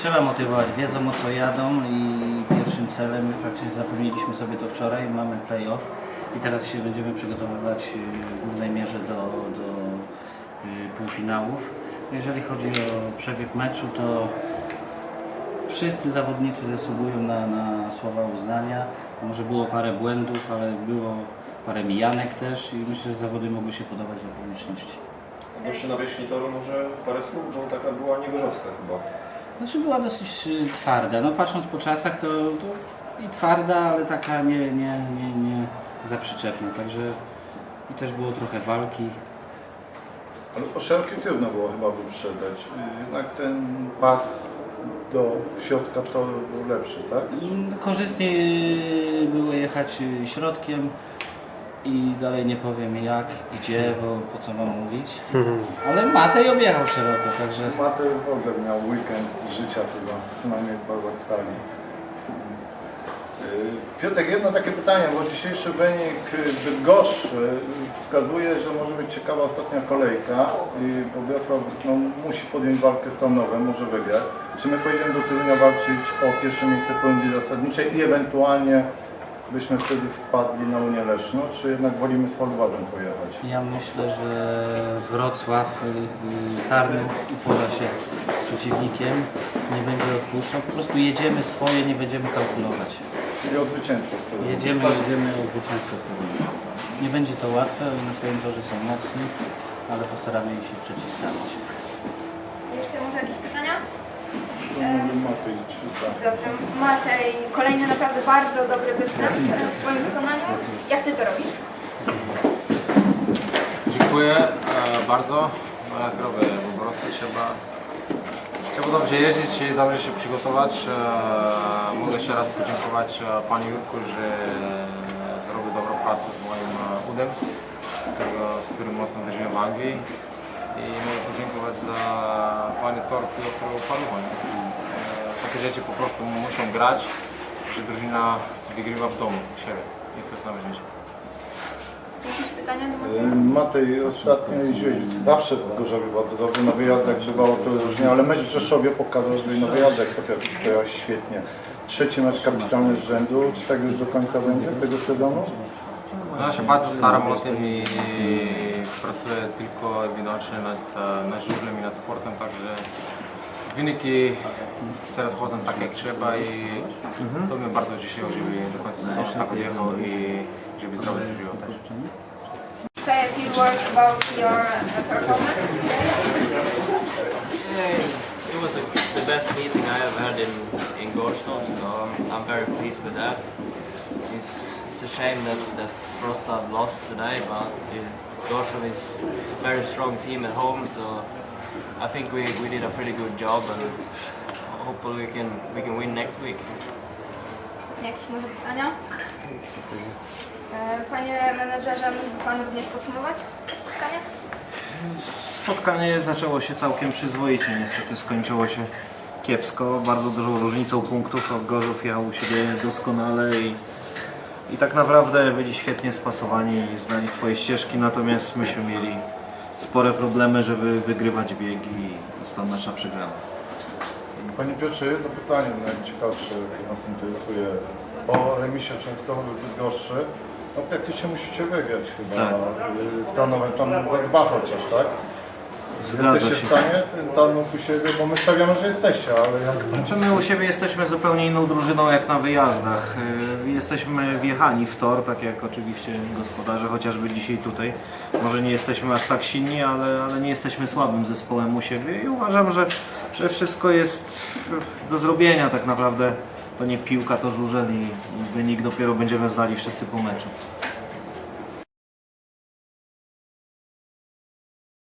trzeba motywować, wiedzą o co jadą i pierwszym celem, my praktycznie zapomnieliśmy sobie to wczoraj, mamy playoff i teraz się będziemy przygotowywać y, w głównej mierze do, do y, półfinałów. Jeżeli chodzi o przebieg meczu, to wszyscy zawodnicy zasługują na, na słowa uznania. Może było parę błędów, ale było parę mijanek też i myślę, że zawody mogły się podobać dla publiczności. Jeszcze na wierzchni toru może parę słów, bo taka była niegorzowska chyba. Znaczy była dosyć y, twarda. No patrząc po czasach to, to i twarda, ale taka nie, nie, nie, nie za przyczepna. Także i też było trochę walki. Ale po szerokie trudno było chyba wyprzedać. Jednak ten pas do środka to był lepszy, tak? Mm, Korzystniej y, było jechać y, środkiem i dalej nie powiem jak, gdzie, bo po co mam mówić. Ale Matej objechał szeroko, także Matej w ogóle miał weekend życia chyba, przynajmniej w Bałwarstali. Piotrek, jedno takie pytanie, bo dzisiejszy wynik Bydgoszczy wskazuje, że może być ciekawa ostatnia kolejka, i- bo no, musi podjąć walkę z Tarnowem, może wygrać. Czy my pojedziemy do Turynia walczyć o pierwsze miejsce w zasadniczej i ewentualnie byśmy wtedy wpadli na Unię Leszno, czy jednak wolimy z Folwarem pojechać? ja myślę, że Wrocław, y, y, Tarnów upora się z przeciwnikiem, nie będzie odpuszczał. Po prostu jedziemy swoje, nie będziemy kalkulować. Czyli od zwycięzców. wtedy. Jedziemy, jedziemy o zwycięstwo w tym. Nie będzie to łatwe, oni na swoim torze są mocni, ale postaramy się przeciwstawić. Jeszcze może jakieś pytania? To może Matej, czy tak? Dobrze. Matej, kolejny naprawdę bardzo dobry występ w Twoim wykonaniu. Jak Ty to robisz? Dziękuję e, bardzo. Robię, po prostu trzeba, trzeba dobrze jeździć i dobrze się przygotować. E, mogę jeszcze raz podziękować e, Pani Jurku, że zrobił dobrą pracę z moim udem, którego, z którym mocno uderzyłem w Anglii. I mogę podziękować za Pani Tor Piotru Paluchoń. Takie rzeczy po prostu muszą grać, że drużyna wygrywa w domu, u siebie. I to jest najważniejsze. Jakieś pytania do Mateja? Matej, ostatnio jeździłeś zawsze w Gorzowie bardzo dobrze, na wyjazdach bywało to różnie, ale mecz w Rzeszowie pokazał, że na wyjazdach potrafisz pojechać świetnie. Trzeci mecz kapitalny z rzędu, czy tak już do końca będzie tego sezonu? No, ja się bardzo staram o tym i, i pracuję tylko i wyłącznie nad, e, nad żużlem i nad sportem, także wyniki teraz chodzą tak jak trzeba i to mnie bardzo dzisiaj żeby do końca sezonu tak odjechał i żeby zdrowie zrobiło też. Say a few words about your uh, performance today. Yeah, it was a, the best meeting I have had in, in Gorsov, so I'm, I'm very pleased with that. It's, it's a shame that, that Wroclaw lost today, but uh, is a very strong team at home, so I think we, we did a pretty good job and hopefully we can, we can win next week. Jakieś może pytania? E, Panie menedżerze, mógłby Pan również podsumować pytania? Spotkanie zaczęło się całkiem przyzwoicie, niestety skończyło się kiepsko, bardzo dużą różnicą punktów. Gorzów jechał u siebie doskonale i, i tak naprawdę byli świetnie spasowani i znali swoje ścieżki, natomiast myśmy mieli spore problemy, żeby wygrywać biegi i stąd nasza przegrana. Panie Piotrze, jedno pytanie najciekawsze, jakie nas interesuje. Po remisie Częstochowy w Bydgoszczy, no praktycznie musicie wygrać chyba Tak. y, z Tarnowem, tam dwa chociaż, tak? Zgadza jesteście się. w stanie Tarnów u siebie, bo my stawiamy, że jesteście, ale jak Znaczy my u siebie jesteśmy zupełnie inną drużyną jak na wyjazdach. Yy, Jesteśmy wjechani w tor, tak jak oczywiście gospodarze, chociażby dzisiaj tutaj. Może nie jesteśmy aż tak silni, ale, ale nie jesteśmy słabym zespołem u siebie i uważam, że, że wszystko jest do zrobienia tak naprawdę. To nie piłka, to żużel i, wynik dopiero będziemy znali wszyscy po meczu.